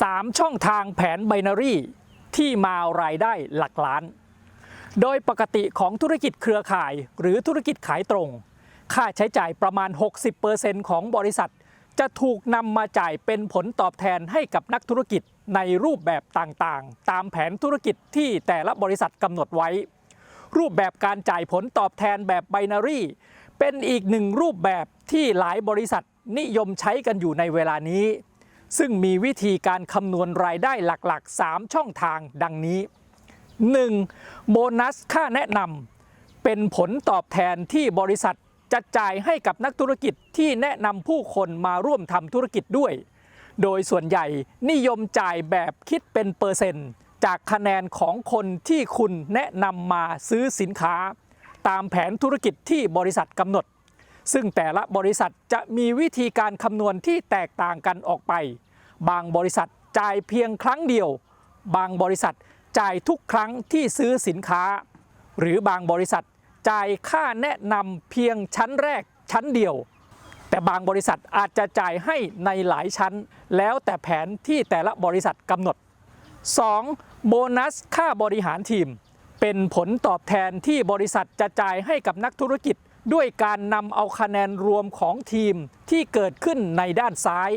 3 ช่องทางแผนไบนารีที่มารายได้หลักล้าน โดยปกติของธุรกิจเครือข่ายหรือธุรกิจขายตรง ค่าใช้จ่ายประมาณ 60%ของบริษัท จะถูกนำมาจ่ายเป็นผลตอบแทนให้กับนักธุรกิจในรูปแบบต่างๆ ตามแผนธุรกิจที่แต่ละบริษัทกำหนดไว้ รูปแบบการจ่ายผลตอบแทนแบบไบนารีเป็นอีกหนึ่งรูปแบบที่หลายบริษัทนิยมใช้กันอยู่ในเวลานี้ ซึ่งมีวิธีการคำนวณรายได้หลักๆ 3 ช่องทางดังนี้ 1. โบนัสค่าแนะนำเป็นผลตอบแทนที่บริษัทจะจ่ายให้กับนักธุรกิจที่แนะนำผู้คนมาร่วมทำธุรกิจด้วย โดยส่วนใหญ่นิยมจ่ายแบบคิดเป็นเปอร์เซ็นต์ จากคะแนนของคนที่คุณแนะนำมาซื้อสินค้า ตามแผนธุรกิจที่บริษัทกำหนด ซึ่งแต่ละบริษัทจะมีวิธีการคำนวณที่แตกต่างกันออกไป บางบริษัทจ่ายเพียงครั้งเดียว บางบริษัทจ่ายทุกครั้งที่ซื้อสินค้า หรือบางบริษัทจ่ายค่าแนะนำเพียงชั้นแรกชั้นเดียว แต่บางบริษัทอาจจะจ่ายให้ในหลายชั้น แล้วแต่แผนที่แต่ละบริษัทกำหนด 2. โบนัสค่าบริหารทีม เป็นผลตอบแทนที่บริษัทจะจ่ายให้กับนักธุรกิจ ด้วยการนำเอาคะแนนรวมของทีมที่เกิดขึ้นในด้านซ้าย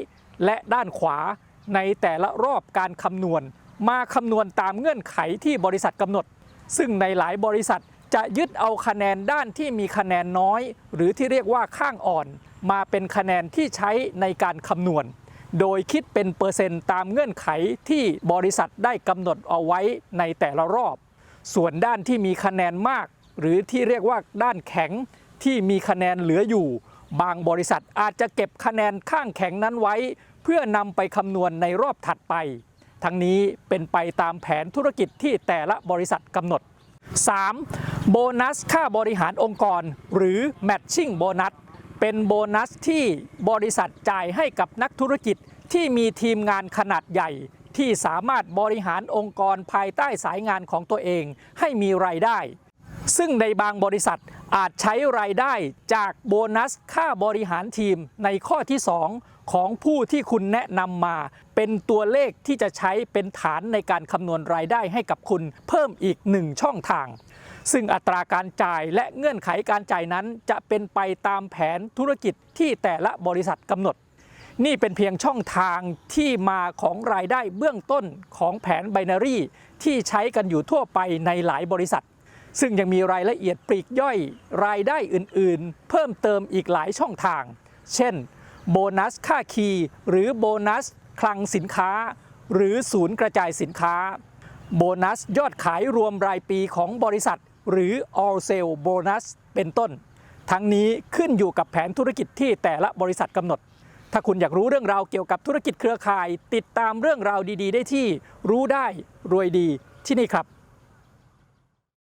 และด้านขวาในแต่ละรอบการคำนวณ มาคำนวณตามเงื่อนไขที่บริษัทกำหนด ซึ่งในหลายบริษัทจะยึดเอาคะแนนด้านที่มีคะแนนน้อย หรือที่เรียกว่าข้างอ่อน มาเป็นคะแนนที่ใช้ในการคำนวณ โดยคิดเป็นเปอร์เซ็นต์ตามเงื่อนไขที่บริษัทได้กำหนดเอาไว้ในแต่ละรอบ ส่วนด้านที่มีคะแนนมาก หรือที่เรียกว่าด้านแข็ง ที่มีคะแนนเหลืออยู่ บางบริษัทอาจจะเก็บคะแนนข้างแข็งนั้นไว้ เพื่อนำไปคำนวณในรอบถัดไป ทั้งนี้เป็นไปตามแผนธุรกิจที่แต่ละบริษัทกำหนด 3. โบนัสค่าบริหารองค์กร หรือ Matching โบนัสเป็นโบนัสที่บริษัทจ่ายให้กับนักธุรกิจที่มีทีมงานขนาดใหญ่ ที่สามารถบริหารองค์กรภายใต้สายงานของตัวเองให้มีรายได้ ซึ่งในบางบริษัทอาจใช้รายได้จากโบนัสค่าบริหารทีมในข้อที่ 2 ของผู้ที่คุณแนะนำมา เป็นตัวเลขที่จะใช้เป็นฐานในการคำนวณรายได้ให้กับคุณเพิ่มอีกหนึ่งช่องทาง ซึ่งอัตราการจ่ายและเงื่อนไขการจ่ายนั้นจะเป็นไปตามแผนธุรกิจที่แต่ละบริษัทกำหนดนี่เป็นเพียงช่องทางที่มาของรายได้เบื้องต้นของแผนไบนารีที่ใช้กันอยู่ทั่วไปในหลายบริษัท ซึ่งยังมีรายละเอียดปลีกย่อยรายได้อื่นๆ เพิ่มเติมอีกหลายช่องทาง เช่น โบนัสค่าคีย์หรือโบนัสคลังสินค้า หรือศูนย์กระจายสินค้า โบนัสยอดขายรวมรายปีของบริษัท หรือ all sale bonus เป็นต้น ทั้งนี้ขึ้นอยู่กับแผนธุรกิจที่แต่ละบริษัทกำหนด ถ้าคุณอยากรู้เรื่องราวเกี่ยวกับธุรกิจเครือข่าย ติดตามเรื่องราวดีๆ ได้ที่ รู้ได้รวยดีที่นี่ครับ